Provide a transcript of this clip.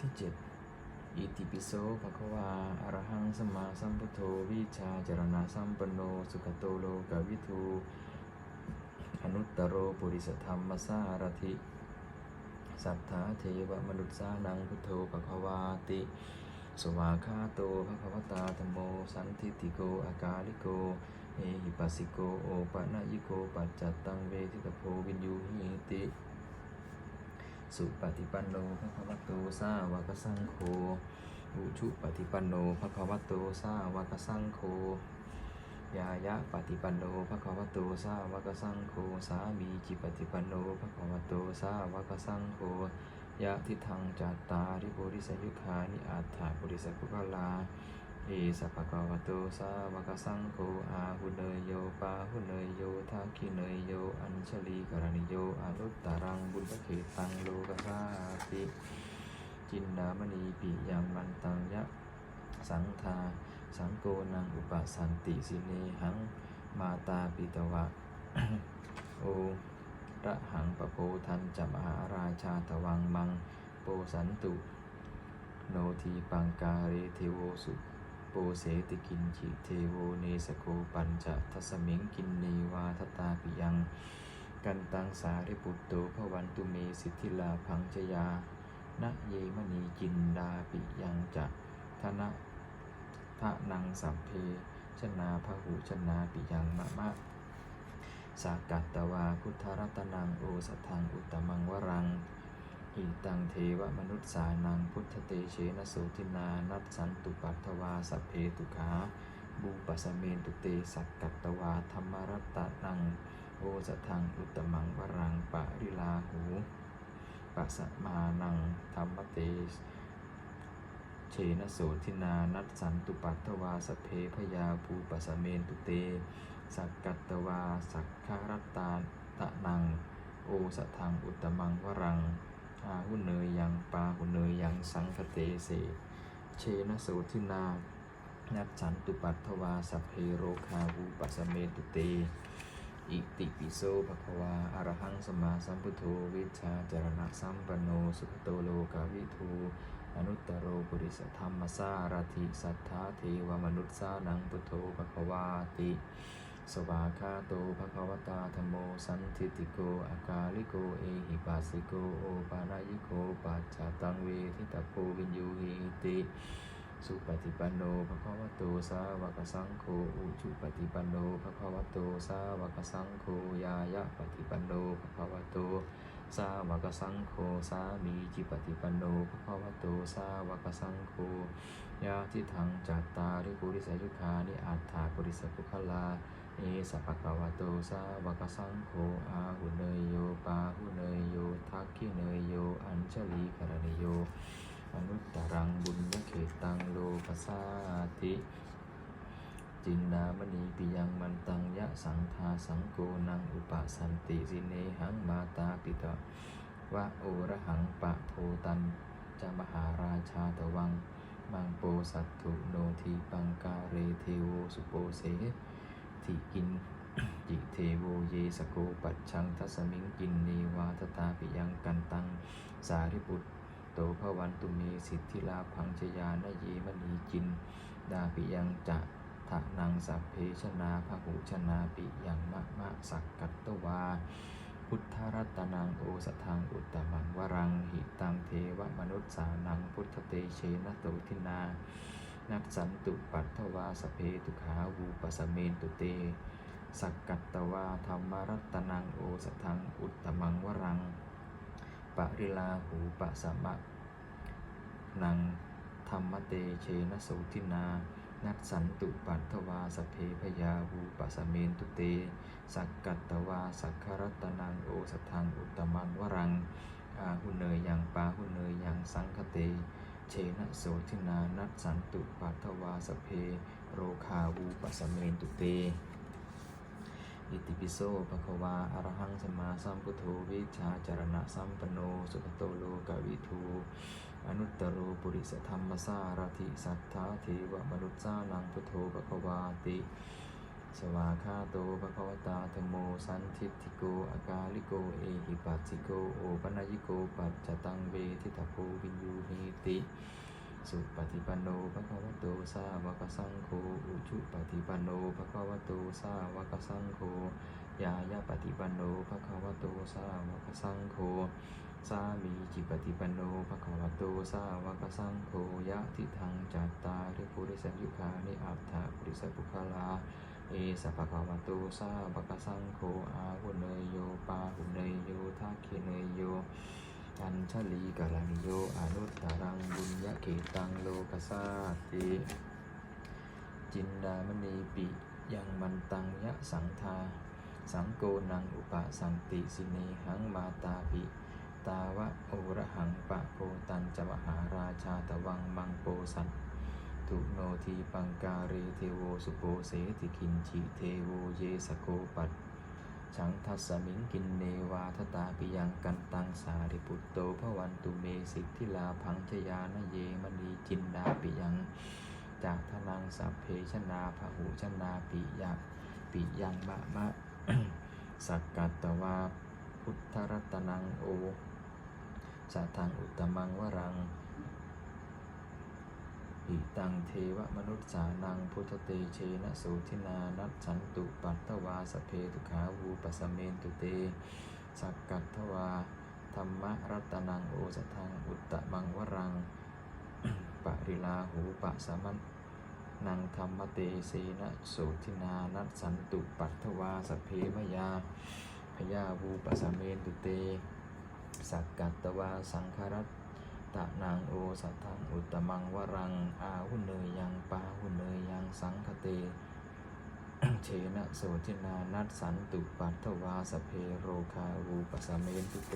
ที่เจ็ดอิติปิโสภะคะวาอรหังสมมาสัมพุทโธวิชาจารณะสัมปโน สุขโตโลกวิทูอนุตตโรปุริสธรรมสารถิสัทธาเทวมนุษย์สานังพุทโธภะคะวาติสวาคาโตภะคะวตาธรรมโม สันทิติโก อากาลิโก เอหิปัสสิโก โอปะนะยิโก ปัจจัตตังเวทิตโพวินยูหิติ สุปฏิปันโนภะคะวะโตสาวกสังโฆอุชุปฏิปันโนภะคะวะโตสาวกสังโฆยายะปฏิปันโนภะคะวะโตสาวกสังโฆสามีจิปฏิปันโนภะคะวะโตสาวกสังโฆยะทิทังจัตตาริปุริสยุคานิอัฏฐาปุริสกุกลา เอสัพพะคะวะโตสาวกสังโฆอาหุเนยโยปาหุเนยโยทักขิเนยโย อัญชลีกรณิโยอนุตตรังบุญเขตังโลกสาติจินดามณีปิยังมันตังยะสังทาสังโกนังอุปสันติสิเนหังมาตาปิตวะ โอระหังปะโพทันจะมหาราชาตวังมังโปสันตุ โนทีปังกาเรเทโวสุ โปเสติกินจิเทโวเนสโกปัญจะทัสมิงกินเนวาทตาปิยัง กันตังสาริปุตโตพวันตุเมสิทธิลาพังจยานะเยมณีจินดาปิยังจะธนะทะนังสัมเพชนาพหูชนาปิยังมะมะสากัตตวาพุทธรัตนังโอสถังอุตตมังวรัง อิตังเทวมนุษย์สานังพุทธเตเชนะโสตินานัตสันตุปัตถวาสัพเพตุขาบูปัสเมนตุเตสักกัตตวาธรรมรัตตนังโอสถังอุตมังวรังปะริลาหูปัสมานังธรรมเตเชนะโสทินานัตสันตุปัตถวาสพเพพยาภูปัสเมนตุเตสักกัตตวาสักคารัตตาตะนังโอสถังอุตตมังวรัง อาหุเนยยังปาหุเนยยังสังคเตเสเชนะโสทินานัตสันตุปัตถวาสัพเพโรคาภูปสเมตุเต อิติปิโสภะควาอระหังสมาสัมพุทโธวิชาจารณะสัมปันโนสุขโตโลกาวิทูอนุตตโรปุริสธรรมสารถิสัทธาเทวมนุษย์สานังพุทโธภะควาติ สวาคาโตภะคะวตาธโมสันทิติโกอากาลิโกเอหิปัสสิโกโอปานายิโกปัจจตังเวทิตาโพวินยูหิติสุปฏิปันโนภะคะวโตสาวกสังโฆอุชุปฏิปันโนภะคะวโตสาวกสังโฆยายะปฏิปันโนภะคะวโตสาวกสังโฆสามีจิปฏิปันโนภะคะวโตสาวกสังโฆยาทิทังจัตตาริปุริสยุคานิอัฏฐาปุริสปุคลา เอสัพพะคะวะโตสาวกสังโฆอาหุเนยโยปาหุเนยโยทักขิเนยโย อัญชลีกรณโยอนุตตรังบุญญเขตังโลกัสสาติจินดามณีปิยังมันตังยะสังทาสังโกนังอุปสันติสิเนหังมาตาปิตะวะโอระหังปะโทตันจะมหาราชาตวัง มังโปสัตถุโนทีปังกาเรเทโวสุโปเส ทิกินจิเทโวเยสโกปัจชังทัสมิงกินนีวาทตาปิยังกันตัง สาริปุตโตภวันตุเมสิทธิลาพังชยานเยมณีจิน ดาปิยังจะทะนังสัพเพชนาพหูชนาปิยังมะมะสักกัตตวา พุทธรัตนังโอสถังอุตตมังวรังหิตังเทวมนุษสานังพุทธเตเชนะโตทินา นักสันตุปัตถวาสเพตุขาวูปสเมนตุเต สักกัตตวาธรรมรัตนังโอสถังอุตตมังวรัง ปะริลาหูปะสมะนังธรรมเตเชนะโสทินา นัตสันตุปัตถวาสพเพพยาหูปสเมนตุเต สักกัตตวาสักครัตนังโอสถังอุตตมังวรังอาหุเนยยังปาหุเนยยังสังคเต เชนะโสทินานัตสันตุปัตถวาสเพ โรคาวูปะสเมนตุเต อิติปิโสภะคะวาอรหังสมาสัมพุทโธวิชาจารณะสัมปโน สุขโตโลกวิทูอนุตตโรปุริสธรรมสารถิสัทธาเทวมนุษย์สานังพุทโธภะคะวาติ สวาคาโตภะคะวตาธโมสันทิฏฐิโกอากาลิโกเอหิปัสสิโกโอปัญญิโกปัจจตังเวทิตาโพวินยูหิติสุปฏิปันโนภะคะวะโตสาวกสังโฆอุชุปฏิปันโนภะคะวะโตสาวกสังโฆยายาปฏิปันโนภะคะวะโตสาวกสังโฆสามีจิปฏิปันโนภะคะวะโตสาวกสังโฆยะทิทังจัตตาริปุริสยุคานิอัตถะปุริสปุคลา เอสะภะคะวะโตสาวกสังโฆอาหุเนยโยปาหุเนยโยทักขิเนยโยอัญชลีกาลันโยอนุตตรังบุญญเกตังโลกสาติจินดามณีปิยังมันตังยะสังทา สังโกนังอุปสันติสิเนหังมาตาปิตาวะโอระหังปะโกตันจะมหาราชาตวังมังโปสัน ทุโนทีปังการีเทโวสุโปเสติกินจิเทโวเยสโกปัตฉังทัสมิงกินเนวาทตาปิยังกันตังสาริปุตโตภวันตุเมสิทธิลาพังชยานเยมณีจินดาปิยัง จากทนังสัพเพชนาภหูชนาปิยะปิยังบะมะสักกัตตวาพุทธรัตนังโอสัทธังอุตตมังวรัง อิตังเทวมนุษย์สานังพุทธเตเชนะโสทินานัตสันตุปัตตวาสพเพทุขาวูปสเมนตุเต สักกัตถวาธรรมรัตนังโอสทังอุตตมังวรังปะริลาหูปะสมันนังธรรมเตเสนะโสทินานัตสันตุปัตถวาสพเพมยาพยาวูปสเมนตุเต สักกัตตวาสังครัต ตะนางโอสัทธังอุตมังวรัง อาหุเนยยังปาหุเนยยังสังคเตเชนะโสทินานัตสันตุปัตถวาสเพโรคาวูปสเมนตุเต